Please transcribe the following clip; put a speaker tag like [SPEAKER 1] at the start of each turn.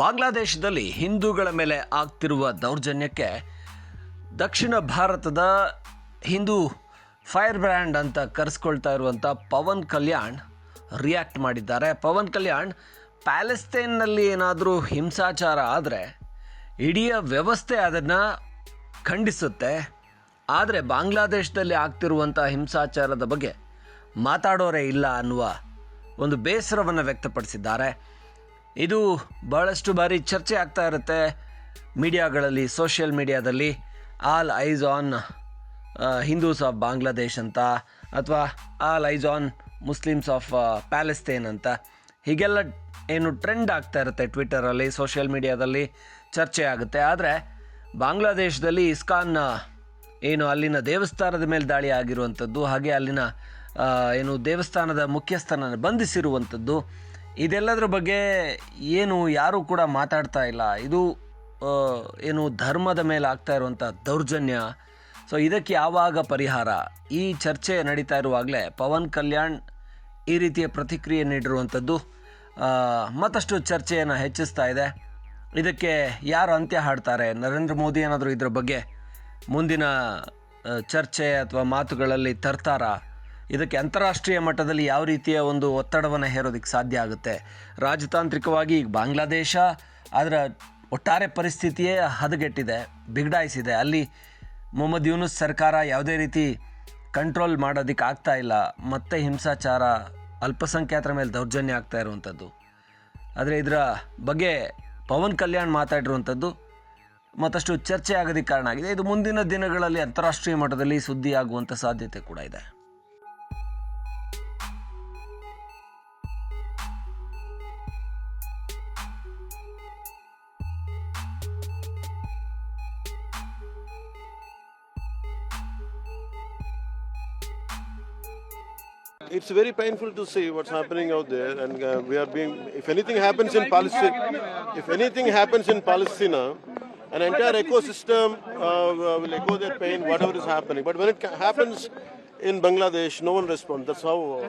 [SPEAKER 1] ಬಾಂಗ್ಲಾದೇಶದಲ್ಲಿ ಹಿಂದೂಗಳ ಮೇಲೆ ಆಗ್ತಿರುವ ದೌರ್ಜನ್ಯಕ್ಕೆ ದಕ್ಷಿಣ ಭಾರತದ ಹಿಂದೂ ಫೈರ್ ಬ್ರ್ಯಾಂಡ್ ಅಂತ ಕರೆಸ್ಕೊಳ್ತಾ ಇರುವಂಥ ಪವನ್ ಕಲ್ಯಾಣ್ ರಿಯಾಕ್ಟ್ ಮಾಡಿದ್ದಾರೆ. ಪವನ್ ಕಲ್ಯಾಣ್ ಪ್ಯಾಲೆಸ್ತೇನ್ನಲ್ಲಿ ಏನಾದರೂ ಹಿಂಸಾಚಾರ ಆದರೆ ಇಡೀ ವ್ಯವಸ್ಥೆ ಅದನ್ನು ಖಂಡಿಸುತ್ತೆ. ಆದರೆ ಬಾಂಗ್ಲಾದೇಶದಲ್ಲಿ ಆಗ್ತಿರುವಂಥ ಹಿಂಸಾಚಾರದ ಬಗ್ಗೆ ಮಾತಾಡೋರೇ ಇಲ್ಲ ಅನ್ನುವ ಒಂದು ಬೇಸರವನ್ನು ವ್ಯಕ್ತಪಡಿಸಿದ್ದಾರೆ. ಇದು ಬಹಳಷ್ಟು ಬಾರಿ ಚರ್ಚೆ ಆಗ್ತಾ ಇರುತ್ತೆ ಮೀಡಿಯಾಗಳಲ್ಲಿ, ಸೋಷಿಯಲ್ ಮೀಡಿಯಾದಲ್ಲಿ. All eyes on Hindus of Bangladesh ಅಂತ, ಅಥವಾ all eyes on Muslims of Palestine ಅಂತ. ಹೀಗೆಲ್ಲ ಏನು ಟ್ರೆಂಡ್ ಆಗ್ತಾ ಇರುತ್ತೆ ಟ್ವಿಟ್ಟರಲ್ಲಿ, ಸೋಷಿಯಲ್ ಮೀಡಿಯಾದಲ್ಲಿ ಚರ್ಚೆ ಆಗುತ್ತೆ. ಆದರೆ ಬಾಂಗ್ಲಾದೇಶದಲ್ಲಿ ಇಸ್ಕಾನ್ ಏನು ಅಲ್ಲಿನ ದೇವಸ್ಥಾನದ ಮೇಲೆ ದಾಳಿ ಆಗಿರುವಂಥದ್ದು, ಹಾಗೆ ಅಲ್ಲಿನ ಏನು ದೇವಸ್ಥಾನದ ಮುಖ್ಯಸ್ಥಾನ ಬಂಧಿಸಿರುವಂಥದ್ದು. ಇದೆಲ್ಲದರ ಬಗ್ಗೆ ಏನು ಯಾರೂ ಕೂಡ ಮಾತಾಡ್ತಾ ಇಲ್ಲ. ಇದು ಏನು ಧರ್ಮದ ಮೇಲೆ ಆಗ್ತಾ ಇರುವಂಥ ದೌರ್ಜನ್ಯ. ಸೊ ಇದಕ್ಕೆ ಯಾವಾಗ ಪರಿಹಾರ? ಈ ಚರ್ಚೆ ನಡೀತಾ ಇರುವಾಗಲೇ ಪವನ್ ಕಲ್ಯಾಣ್ ಈ ರೀತಿಯ ಪ್ರತಿಕ್ರಿಯೆ ನೀಡಿರುವಂಥದ್ದು ಮತ್ತಷ್ಟು ಚರ್ಚೆಯನ್ನು ಹೆಚ್ಚಿಸ್ತಾ ಇದೆ. ಇದಕ್ಕೆ ಯಾರು ಅಂತ್ಯ ಹಾಡ್ತಾರೆ? ನರೇಂದ್ರ ಮೋದಿ ಏನಾದರೂ ಇದರ ಬಗ್ಗೆ ಮುಂದಿನ ಚರ್ಚೆ ಅಥವಾ ಮಾತುಗಳಲ್ಲಿ ತರ್ತಾರ? ಇದಕ್ಕೆ ಅಂತಾರಾಷ್ಟ್ರೀಯ ಮಟ್ಟದಲ್ಲಿ ಯಾವ ರೀತಿಯ ಒಂದು ಒತ್ತಡವನ್ನು ಹೇರೋದಕ್ಕೆ ಸಾಧ್ಯ ಆಗುತ್ತೆ? ರಾಜತಾಂತ್ರಿಕವಾಗಿ ಈಗ ಬಾಂಗ್ಲಾದೇಶ, ಅದರ ಒಟ್ಟಾರೆ ಪರಿಸ್ಥಿತಿಯೇ ಹದಗೆಟ್ಟಿದೆ, ಬಿಗಡಾಯಿಸಿದೆ. ಅಲ್ಲಿ ಮೊಹಮ್ಮದ್ ಯೂನುಸ್ ಸರ್ಕಾರ ಯಾವುದೇ ರೀತಿ ಕಂಟ್ರೋಲ್ ಮಾಡೋದಕ್ಕೆ ಆಗ್ತಾ ಇಲ್ಲ. ಮತ್ತೆ ಹಿಂಸಾಚಾರ, ಅಲ್ಪಸಂಖ್ಯಾತರ ಮೇಲೆ ದೌರ್ಜನ್ಯ ಆಗ್ತಾ ಇರುವಂಥದ್ದು. ಆದರೆ ಇದರ ಬಗ್ಗೆ ಪವನ್ ಕಲ್ಯಾಣ್ ಮಾತಾಡಿರುವಂಥದ್ದು ಮತ್ತಷ್ಟು ಚರ್ಚೆ ಆಗೋದಕ್ಕೆ ಕಾರಣ ಆಗಿದೆ. ಇದು ಮುಂದಿನ ದಿನಗಳಲ್ಲಿ ಅಂತಾರಾಷ್ಟ್ರೀಯ ಮಟ್ಟದಲ್ಲಿ ಸುದ್ದಿಯಾಗುವಂಥ ಸಾಧ್ಯತೆ ಕೂಡ ಇದೆ.
[SPEAKER 2] It's very painful to see what's happening out there, and uh, we are being. If anything happens in Palestine, if anything happens in Palestine, an entire ecosystem uh, will echo their pain, whatever is happening. But when it happens in Bangladesh, no one responds. That's how